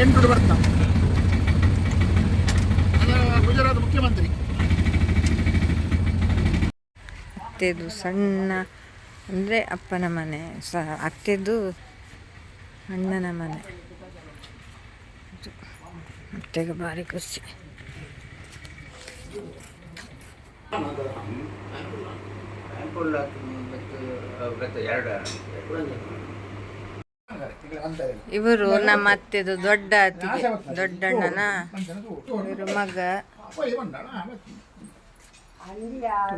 ಎಂಟು ಬರ್ತಾ ಗುಜರಾತ್ ಮುಖ್ಯಮಂತ್ರಿ ಅತ್ತೆದು ಸಣ್ಣ ಅಂದರೆ ಅಪ್ಪನ ಮನೆ ಸ ಅತ್ತೆದು ಅಣ್ಣನ ಮನೆ ಅತ್ತೆಗೆ ಭಾರಿ ಖುಷಿ ಇವರು ನಮ್ಮ ಅತ್ತೆದು ದೊಡ್ಡ ಅತ್ತಿಗೆ ದೊಡ್ಡಣ್ಣನ ಇವರು ಮಗ.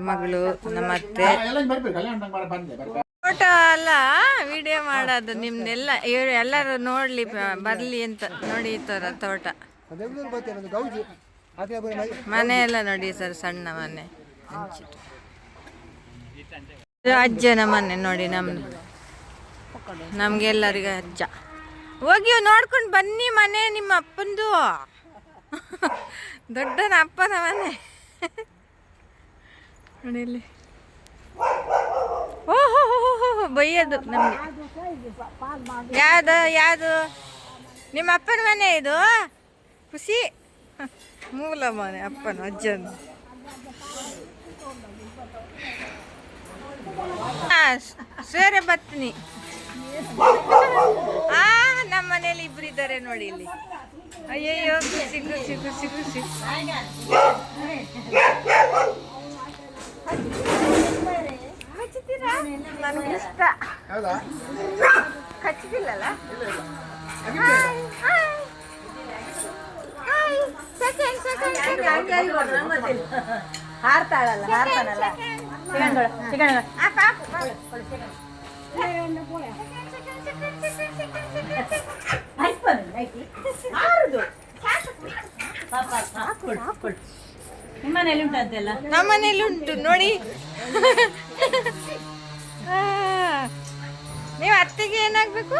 ಮಗಳು ನಮ್ಮ ಅತ್ತೆ. ಫೋಟೋ ಅಲ್ಲ ವಿಡಿಯೋ ಮಾಡೋದು ನಿಮ್ನೆಲ್ಲ. ಇವರು ಎಲ್ಲರೂ ನೋಡ್ಲಿ ಬರ್ಲಿ ಅಂತ ನೋಡಿ ತೋಟ. ಮನೆ ಎಲ್ಲ ನೋಡಿ ಸರ್ ಸಣ್ಣ ಮನೆ. ಅಜ್ಜನ ಮನೆ ನೋಡಿ ನಮ್ದು. ನಮ್ಗೆಲ್ಲರಿಗೂ ಅಜ್ಜ. ಹೋಗಿ ನೋಡ್ಕೊಂಡು ಬನ್ನಿ ಮನೆ ನಿಮ್ಮ ಅಪ್ಪಂದು. ದೊಡ್ಡನ ಅಪ್ಪನ ಮನೆ. ಇಲ್ಲಿ. ಓಹೋ ಬೈಯೋದು ನಮಗೆ. ಯಾವುದು ಯಾವುದು? ನಿಮ್ಮ ಅಪ್ಪನ ಮನೆ ಇದು? ಖುಷಿ. ಮೂಲ ಮನೆ, ಅಪ್ಪನ, ಅಜ್ಜನ. ಸೇರೆ ಬರ್ತೀನಿ ಆ ನಮ್ಮ ಮನೇಲಿ ಇಬ್ರು ಇದ್ದಾರೆ ನೋಡಿ ಇಲ್ಲಿ. ಅಯ್ಯಯ್ಯೋ ಖುಷಿ ಖುಷಿ ಖುಷಿ ಖುಷಿ. ನನಗೆ ಇಷ್ಟ. ಹೌದಾ? ಕಚ್ಚಿದಿಲ್ಲಲ್ಲ hi hi hi second second ಹಾರ್ತಾಳಲ್ಲ ನಿಮ್ಮನೇಲಿ ಉಂಟಂತೆಲ್ಲ ನಮ್ಮ ಮನೇಲಿ ಉಂಟು ನೋಡಿ ನೀವು ಅತ್ತೆಗೆ ಏನಾಗ್ಬೇಕು?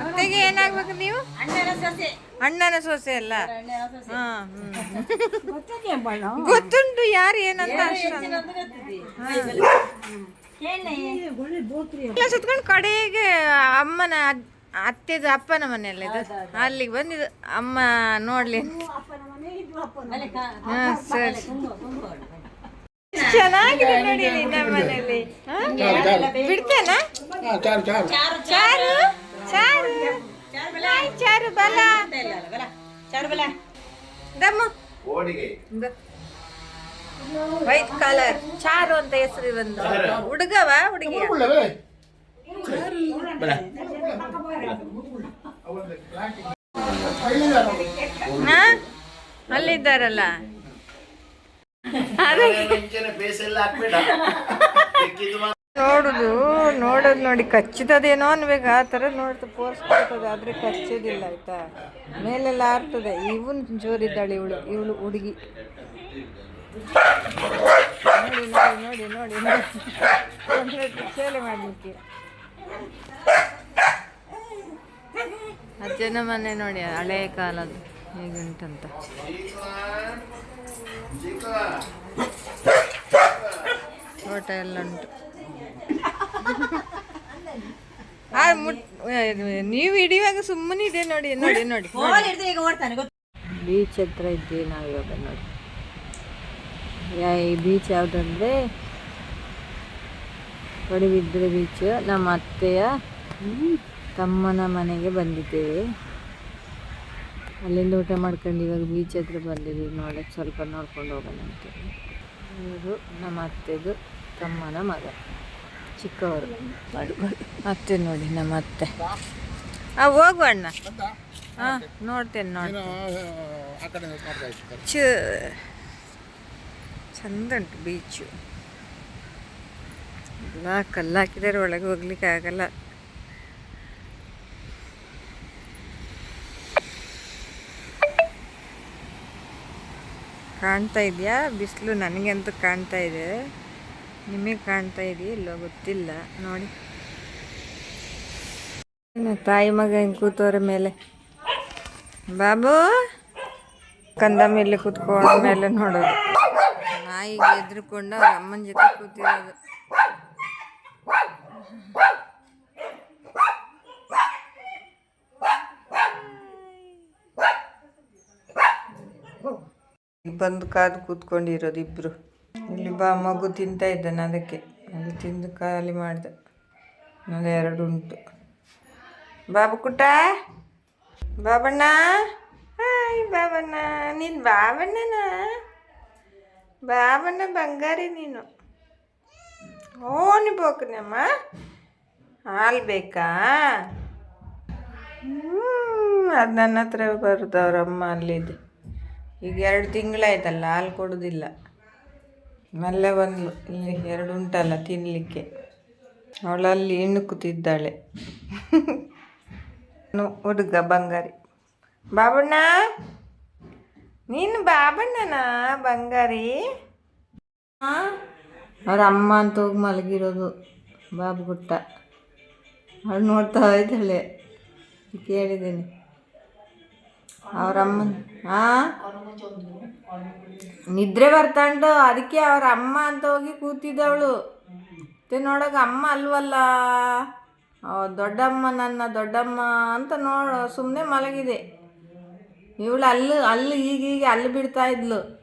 ಅತ್ತೆಗೆ ಏನಾಗ್ಬೇಕು ನೀವು? ಅಣ್ಣನ ಸೊಸೆ ಅಲ್ಲ. ಗೊತ್ತುಂಟು ಯಾರು ಏನಂತ ಸುತ್ಕೊಂಡು ಕಡೆಗೆ ಅಮ್ಮನ ಅತ್ತೆದು ಅಪ್ಪನ ಮನೆಯಲ್ಲ ಇದು? ಅಲ್ಲಿಗೆ ಬಂದಿದ್ದು ಅಮ್ಮ ನೋಡ್ಲಿ ಅಂತ. ಅಲ್ಲಿ ಕಾ- ಹಾ ಸರಿ. ತುಂಬು ತುಂಬು ಚೆನ್ನಾಗಿದೆ ನೋಡಿ ಇಲ್ಲಿ ನಮ್ಮ ಮನೆಯಲ್ಲಿ. ಹಾ? ಬಿಡ್ತೇನಾ? ಹಾ, ಚಾರು ಚಾರು. ಚಾರು ಚಾರು. ಚಾರು ಚಾರು. ಬಲ. ಹಾಯ್ ಚಾರು ಬಲ. ಇಲ್ಲ ಅಲ್ಲ ಬಲ. ಚಾರು ಬಲ. ದಮ್ಮು. White colour. ಚಾರು ಅಂತ ಹೆಸರು ಒಂದು ಹುಡುಗವ ಹುಡುಗಿಯ ಒಳ್ಳೆವೇ? ಇಲ್ಲಿದೆ ನೋಡಿ. ಹಾ ಅಲ್ಲಿದ್ದಾರಲ್ಲ. ನೋಡುದು, ನೋಡೋದು ನೋಡಿ, ಕಚ್ಚಿದದೇನೋ ಅನ್ಬೇಕು. ಆ ಥರ ನೋಡ್ತು ಪೋರ್ಸ್ ಕೊಡ್ತದೆ ಆದರೆ ಕಚ್ಚೋದಿಲ್ಲ, ಆಯ್ತಾ? ಮೇಲೆಲ್ಲ ಆರ್ತದೆ. ಇವನ್ ಜೋರಿದ್ದಾಳೆ ಇವಳು ಇವಳು ಹುಡುಗಿ. ನೋಡಿ ನೋಡಿ ನೋಡಿ ನೋಡಿ ನೋಡಿ. ಸೇಲೆ ಮಾಡಲಿಕ್ಕೆ. ಅಜ್ಜನ ಮನೆ ನೋಡಿ ಹಳೆ ಕಾಲದ್ದು ಹೇಗುಂಟಂತ. ತೋಟ ಎಲ್ಲ ಉಂಟು. ನೀವು ಹಿಡಿಯುವಾಗ ಸುಮ್ಮನೆ ಇದೆ ನೋಡಿ ನೋಡಿ ನೋಡಿ. ಬೀಚ್ ಹತ್ರ ಇದ್ದೀವಿ ನಾವು ಇವಾಗ ನೋಡಿ. ಯಾ ಈ ಬೀಚ್ ಯಾವುದಂದ್ರೆ ಪಡುಬಿದ್ರೆ ಬೀಚ್ ನಮ್ಮ ಅತ್ತೆಯ ತಮ್ಮನ ಮನೆಗೆ ಬಂದಿದ್ದೇವೆ. ಅಲ್ಲಿಂದ ಊಟ ಮಾಡ್ಕೊಂಡು ಇವಾಗ ಬೀಚ್ ಹತ್ರ ಬಂದಿದ್ದೀವಿ. ನೋಡೋಕ್ಕೆ ಸ್ವಲ್ಪ ನೋಡ್ಕೊಂಡು ಹೋಗೋಣ ಅಂತೇಳಿ. ಇವರು ನಮ್ಮ ಅತ್ತೆದು ತಮ್ಮನ ಮಗ. ಚಿಕ್ಕವರು. ಅತ್ತೆ ನೋಡಿ ನಮ್ಮ ಅತ್ತೆ. ಹಾಂ ಹೋಗ್ಬಣ್ಣ ಹಾಂ ನೋಡ್ತೇನೆ ನೋಡಿ ಚಂದ ಉಂಟು ಬೀಚು ಎಲ್ಲ ಕಲ್ಲಾಕಿದ್ದಾರೆ ಒಳಗೆ ಹೋಗ್ಲಿಕ್ಕೆ ಆಗಲ್ಲ. ಕಾಣ್ತಾ ಇದೆಯಾ? ಬಿಸಿಲು ನನಗಂತೂ ಕಾಣ್ತಾ ಇದೆ. ನಿಮಗೆ ಕಾಣ್ತಾ ಇದೆಯಾ ಇಲ್ಲೋ ಗೊತ್ತಿಲ್ಲ. ನೋಡಿ. ತಾಯಿ ಮಗ ಹಿಂಗೆ ಕೂತವ್ರ ಮೇಲೆ. ಬಾಬು! ಕಂದ ಮೇಲೆ ಕೂತ್ಕೊಂಡ ಮೇಲೆ ನೋಡೋದು. ನಾಯಿಗೆ ಎದ್ರುಕೊಂಡು ಅವ್ರ ಅಮ್ಮನ ಜೊತೆ ಕೂತಿರೋದು. ಬಂದು ಕಾದು ಕೂತ್ಕೊಂಡಿರೋದು ಇಬ್ರು. ಇಲ್ಲಿ ಬಾ, ಮಗು ತಿಂತಾ ಇದ್ದಾನೆ ಅದಕ್ಕೆ. ಅದು ತಿಂದು ಖಾಲಿ ಮಾಡಿದೆ. ಇನ್ನೊಂದು ಎರಡು ಉಂಟು. ಬಾಬು ಕುಟ? ಬಾಬಣ್ಣ? ಹಾಯ್ ಬಾಬಣ್ಣ. ನೀನು ಬಾಬಣ್ಣನ? ಬಾಬಣ್ಣ ಬಂಗಾರಿ ನೀನು. ಓನಿ ಬೋಕನಮ್ಮ ಹಾಲು ಬೇಕಾ? ಅದು ನನ್ನ ಹತ್ರ ಬರುದು ಅವರಮ್ಮ ಅಲ್ಲಿದೆ. ಈಗ ಎರಡು ತಿಂಗಳಾಯ್ತಲ್ಲ, ಹಾಲು ಕೊಡೋದಿಲ್ಲ. ಮಲ್ಲೆ ಬಂದ್ಲು, ಇಲ್ಲಿ ಎರಡು ಉಂಟಲ್ಲ ತಿನ್ನಲಿಕ್ಕೆ ಅವಳಲ್ಲಿ ಇಣುಕುತ್ತಿದ್ದಾಳೆ ಕೂತಿದ್ದಾಳೆ. ಹುಡುಗ ಬಂಗಾರಿ. ಬಾಬಣ್ಣ? ನೀನು ಬಾಬಣ್ಣನ, ಬಂಗಾರಿ? ಅವ್ರ ಅಮ್ಮ ಅಂತ ಹೋಗಿ ಮಲಗಿರೋದು ಬಾಬು ಗುಟ್ಟ ಅವಳು ನೋಡ್ತಾ ಇದ್ದಾಳೆ. ಕೇಳಿದ್ದೀನಿ. ಅವ್ರ ಅಮ್ಮನ ಹಾಂ ನಿದ್ರೆ ಬರ್ತಾಂಡು. ಅದಕ್ಕೆ ಅವ್ರ ಅಮ್ಮ ಅಂತ ಹೋಗಿ ಕೂತಿದ್ದವಳು. ಮತ್ತೆ ನೋಡೋಕೆ ಅಮ್ಮ ಅಲ್ವಲ್ಲ? ದೊಡ್ಡಮ್ಮ ನನ್ನ ದೊಡ್ಡಮ್ಮ ಅಂತ ನೋಡ ಸುಮ್ಮನೆ ಮಲಗಿದೆ. ಇವಳು ಅಲ್ಲಿ ಅಲ್ಲಿ ಈಗೀಗ ಅಲ್ಲಿ ಬಿಡ್ತಾ ಇದ್ಲು.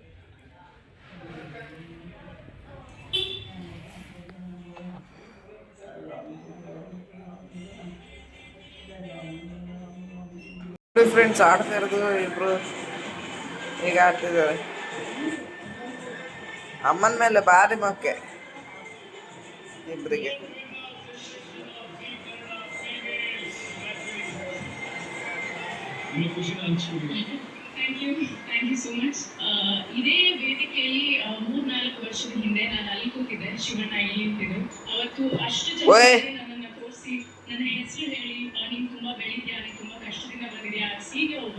ಫ್ರೆಂಡ್ಸ್ ಆಡ್ತಾ ಇರೋದು ಇಬ್ರು ಈಗ ಆಡ್ತಿದ್ದಾರೆ. ಅಮ್ಮನ ಮೇಲೆ ಭಾರಿ ಮೊಕ್ಕೆ. ಮಚ್ ಇದೇ ವೇದಿಕೆಯಲ್ಲಿ ಮೂರ್ನಾಲ್ಕು ವರ್ಷದ ಹಿಂದೆ ನಾನು ಅಲ್ಲಿ ಹೋಗಿದ್ದೆ ಶಿವಣ್ಣ ಇಲ್ಲಿ ಅವತ್ತು ಅಷ್ಟು ಜನ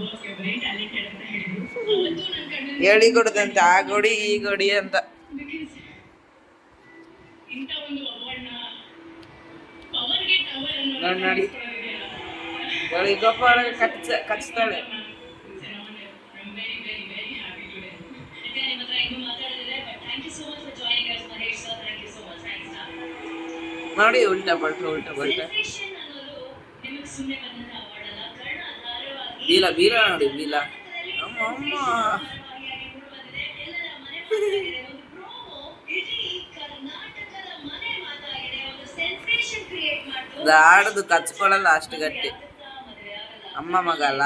ಓಕೆ वेरी ಆ ಗುಡಿ, ಈ ಗುಡಿ ಅಂತ. ಇಂತ ಒಂದು ಅವಣ್ಣ ಅವರಿಗೆ ಮಾಡಿ ಉಲ್ಟಾ ಬರ್ತೋ উল্টা ಬರ್ತ ಬೀಲ ಬೀಲ ನೋಡಿ ಬೀಲ ಅಮ್ಮ ಅಮ್ಮ ಆಡೋದು ಕಚ್ಕೊಳ್ಳಲ್ಲ ಅಷ್ಟು ಗಟ್ಟಿ. ಅಮ್ಮ ಮಗ ಅಲ್ಲ